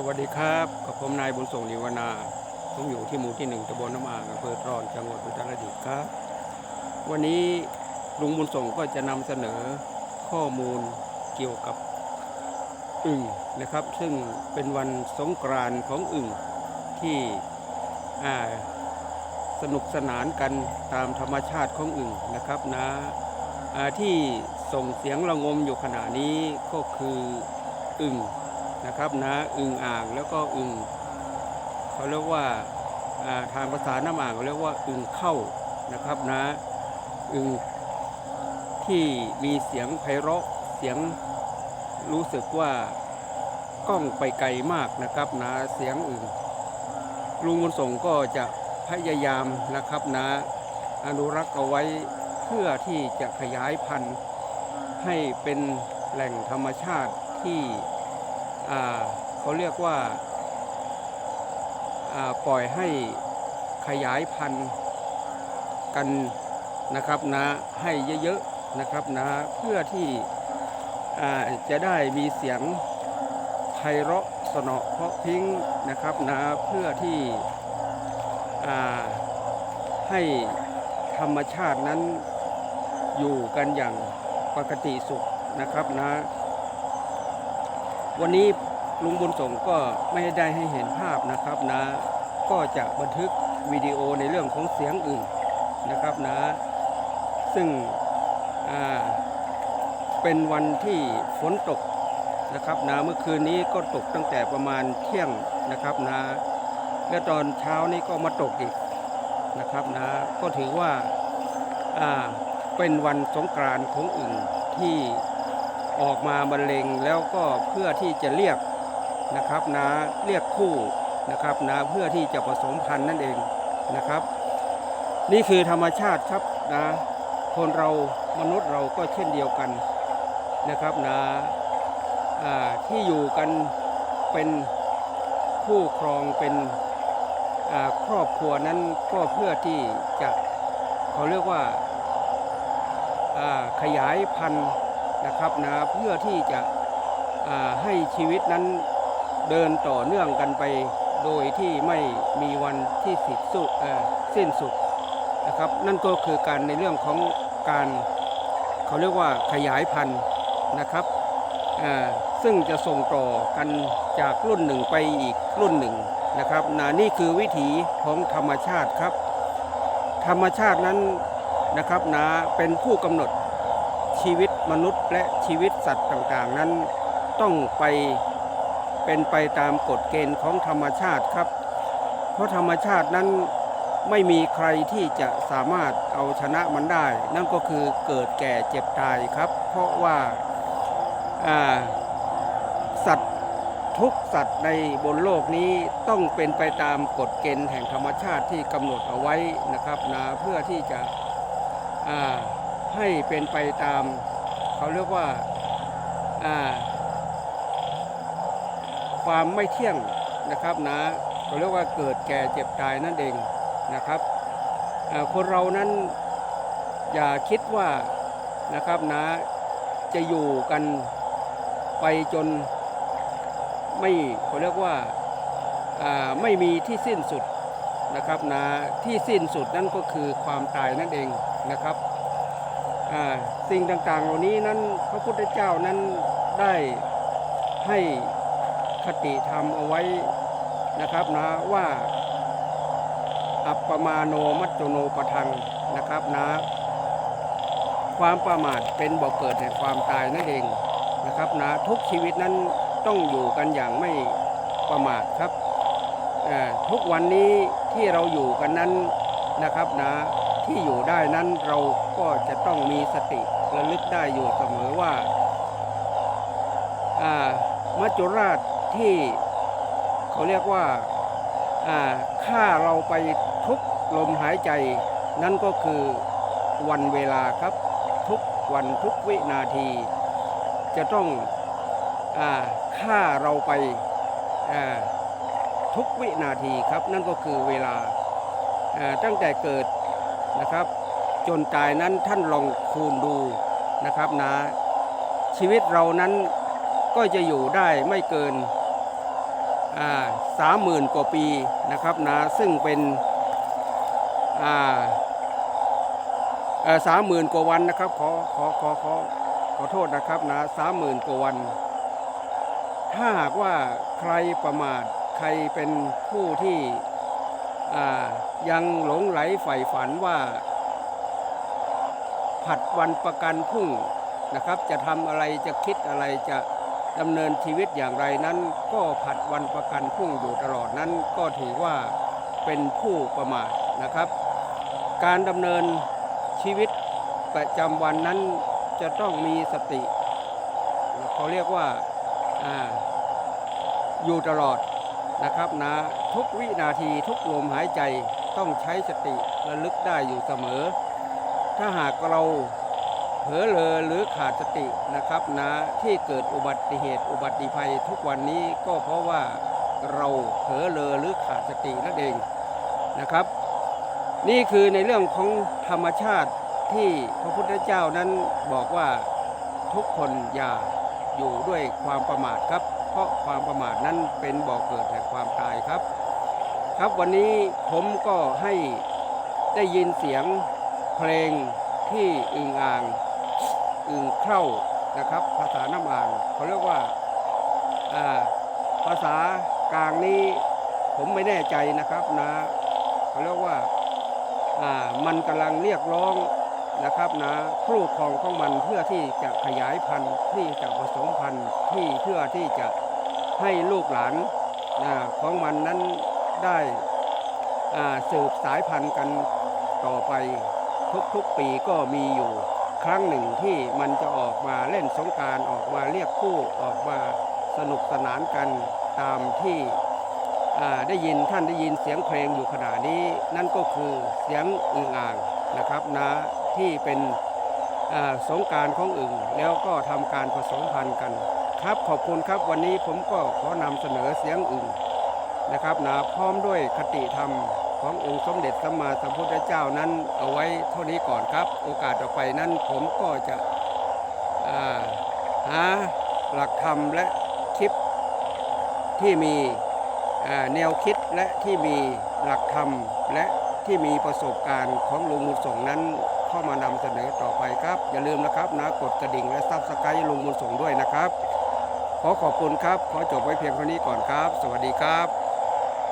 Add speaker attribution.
Speaker 1: สวัสดีครับกับผมนายบุญส่งนิวนา ผมอยู่ที่หมู่ที่หนึ่งตำบลน้ำอ่างอำเภอตรอนจังหวัดอุตรดิตถ์ครับ วันนี้ลุงบุญส่งก็จะนำเสนอข้อมูลเกี่ยวกับอึ่งนะครับ ซึ่งเป็นวันสงกรานต์ของอึ่งที่สนุกสนานกันตามธรรมชาติของอึ่งนะครับนะอ่าที่ส่งเสียงระงมอยู่ขณะนี้ก็คืออึ่ง นะครับนะอึงอ่างแล้วก็อึงเขาเรียกว่าทางภาษาน้ำอ่างเขาเรียกว่าอึงเข้านะครับนะอึงที่มีเสียงไพเราะเสียงรู้สึกว่ากล้องไปไกลมากนะครับนะเสียงอึงลุงบุญส่งก็จะพยายามนะครับนะอนุรักษ์เอาไว้เพื่อที่จะขยายพันธุ์ให้เป็นแหล่งธรรมชาติที่ เขาเรียกว่าปล่อยให้ขยายพันธุ์กันนะครับนะให้เยอะๆนะครับนะเพื่อที่จะได้มีเสียงไพเราะสนอเพราะพิ้งนะครับนะเพื่อที่ให้ธรรมชาตินั้นอยู่กันอย่างปกติสุขนะครับนะ วันนี้ลุงบุญส่งก็ไม่ได้ให้เห็นภาพนะครับนะ ก็จะบันทึกวิดีโอในเรื่องของเสียงอื่นนะครับนะ ซึ่งเป็นวันที่ฝนตกนะครับนะเมื่อคืนนี้ก็ตกตั้งแต่ประมาณเที่ยงนะครับนะและตอนเช้านี้ก็มาตกอีกนะครับนะก็ถือว่าเป็นวันสงกรานต์ของอึ่งที่ ออกมาบรรเลงแล้วก็เพื่อที่จะเรียกนะครับนะเรียกคู่นะครับนะเพื่อที่จะผสมพันธุ์นั่นเองนะครับ นี่คือธรรมชาติครับนะคนเรามนุษย์เราก็เช่นเดียวกันนะครับนะอ่าที่อยู่กันเป็นคู่ครองเป็นครอบครัวนั้นก็เพื่อที่จะเขาเรียกว่าขยายพันธุ์ นะครับนะเพื่อที่จะให้ชีวิตนั้นเดินต่อเนื่องกันไป โดยที่ไม่มีวันที่สิ้นสุดสิ้นสุดนะครับนั่นก็คือการในเรื่องของการเขาเรียกว่าขยายพันธุ์นะครับซึ่งจะส่งต่อกันจากรุ่นหนึ่งไปอีกรุ่นหนึ่งนะครับนะนี่คือวิถีของธรรมชาติครับ ธรรมชาตินั้นนะครับนะเป็นผู้กำหนด มนุษย์และชีวิตสัตว์ต่างๆ นั้นต้องไปเป็นไปตามกฎเกณฑ์ของธรรมชาติครับ เพราะธรรมชาตินั้นไม่มีใครที่จะสามารถเอาชนะมันได้ นั่นก็คือเกิดแก่เจ็บตายครับ เพราะว่าาสัตว์ทุกสัตว์ในบนโลกนี้ต้องเป็นไปตามกฎเกณฑ์แห่งธรรมชาติที่กำหนดเอาไว้นะครับนะเพื่อที่จะให้เป็นไปตาม เขาเรียกว่าความไม่เที่ยงนะครับนะเขาเรียกว่าเกิดแก่เจ็บตายนั่นเองนะครับคนเรานั้นอย่าคิดว่านะครับนะจะอยู่กันไปจนไม่เขาเรียกว่าไม่มีที่สิ้นสุดนะครับนะที่สิ้นสุดนั่นก็คือความตายนั่นเองนะครับ สิ่งต่างๆ เหล่านี้นั้นพระพุทธเจ้านั้นได้ให้คติธรรมเอาไว้นะครับนะว่า อัปปมาโนมัจโจโนปทังนะครับนะ ความประมาทเป็นบ่อกเกิดแห่งความตายนั่นเองนะครับนะทุกชีวิตนั้นต้องอยู่กันอย่างไม่ประมาทครับทุกวันนี้ที่เราอยู่กันนั้นนะครับนะ ที่อยู่ได้นั้นเราก็จะต้องมีสติระลึกได้อยู่เสมอว่าอ่ามัจจุราชที่เขาเรียกว่าอ่าฆ่าเราไปทุกลมหายใจ นั่นก็คือวันเวลาครับทุกวันทุกวินาที จะต้องอาฆ่าเราไปอ่าทุกวินาทีครับ นั่นก็คือเวลาตั้งแต่เกิด นะครับ จนตายนั้นท่านลองคูณดูนะครับนะ ชีวิตเรานั้นก็จะอยู่ได้ไม่เกินสามหมื่นกว่าปีนะครับนะซึ่งเป็นสามหมื่นกว่าวันนะครับขอขอขอขอขอโทษนะครับนะสามหมื่นกว่าวัน ถ้าหากว่าใครประมาทใครเป็นผู้ที่ ยังหลงไหลใฝ่ฝันว่า ผัดวันประกันพรุ่งนะครับจะทำอะไรจะคิดอะไรจะดำเนินชีวิตอย่างไรนั้น ก็ผัดวันประกันพรุ่งอยู่ตลอดนั้น ก็ถือว่าเป็นผู้ประมาทนะครับ การดำเนินชีวิตประจำวันนั้นจะต้องมีสติเขาเรียกว่าออยู่ตลอด นะครับนะทุกวินาทีทุกลมหายใจต้องใช้สติระลึกได้อยู่เสมอ ถ้าหากเราเผลอเลอหรือขาดสตินะครับนะที่เกิดอุบัติเหตุอุบัติภัยทุกวันนี้ก็เพราะว่าเราเผลอเลอหรือขาดสตินั่นเองนะครับ นี่คือในเรื่องของธรรมชาติที่พระพุทธเจ้านั้นบอกว่าทุกคนอย่าอยู่ด้วยความประมาทครับ เพราะความประมาทนั้นเป็นบ่อกเกิดแห่ง ความตายครับ ครับวันนี้ผมก็ให้ได้ยินเสียงเพลงที่อึงอ่าง อึงเข้านะครับ ภาษาน้ำอ่างเขาเรียกว่าภาษากลางนี้ผมไม่แน่ใจนะครับนะเขาเรียกว่ามันกำลังเรียกร้องนะครับนะครูครองของมันเพื่อที่จะขยายพันธุ์ที่จะผสมพันธุ์ที่เพื่อที่จะให้ลูกหลาน ของมันนั้นได้สืบสายพันธุ์กันต่อไปทุกๆปีก็มีอยู่ครั้งหนึ่งที่มันจะออกมาเล่นสงการออกมาเรียกคู่ออกมาสนุกสนานกันตามที่ได้ยินท่านได้ยินเสียงเพลงอยู่ขณะนี้นั่นก็คือเสียงอึ่งอ่างนะครับนะที่เป็นสงการของอึ่งแล้วก็ทำการผสมพันธุ์กัน ครับขอบคุณครับวันนี้ผมก็ขอนำเสนอเสียงอึ่งนะครับนะพร้อมด้วยคติธรรมขององค์สมเด็จสัมมาสัมพุทธเจ้านั้นเอาไว้เท่านี้ก่อนครับ โอกาสต่อไปนั้นผมก็จะาหาหลักธรรมและคลิปที่มีแนวคิดและที่มีหลักธรรมและที่มีประสบการณ์ของลุงบุญส่งนั้นเข้ามานำเสนอต่อไปครับ อย่าลืมนะครับนะกดกระดิ่งและซับสไครต์ลุงบุญส่งด้วยนะครับ ขอขอบคุณครับ ขอจบไว้เพียงเท่านี้ก่อนครับ สวัสดีครับ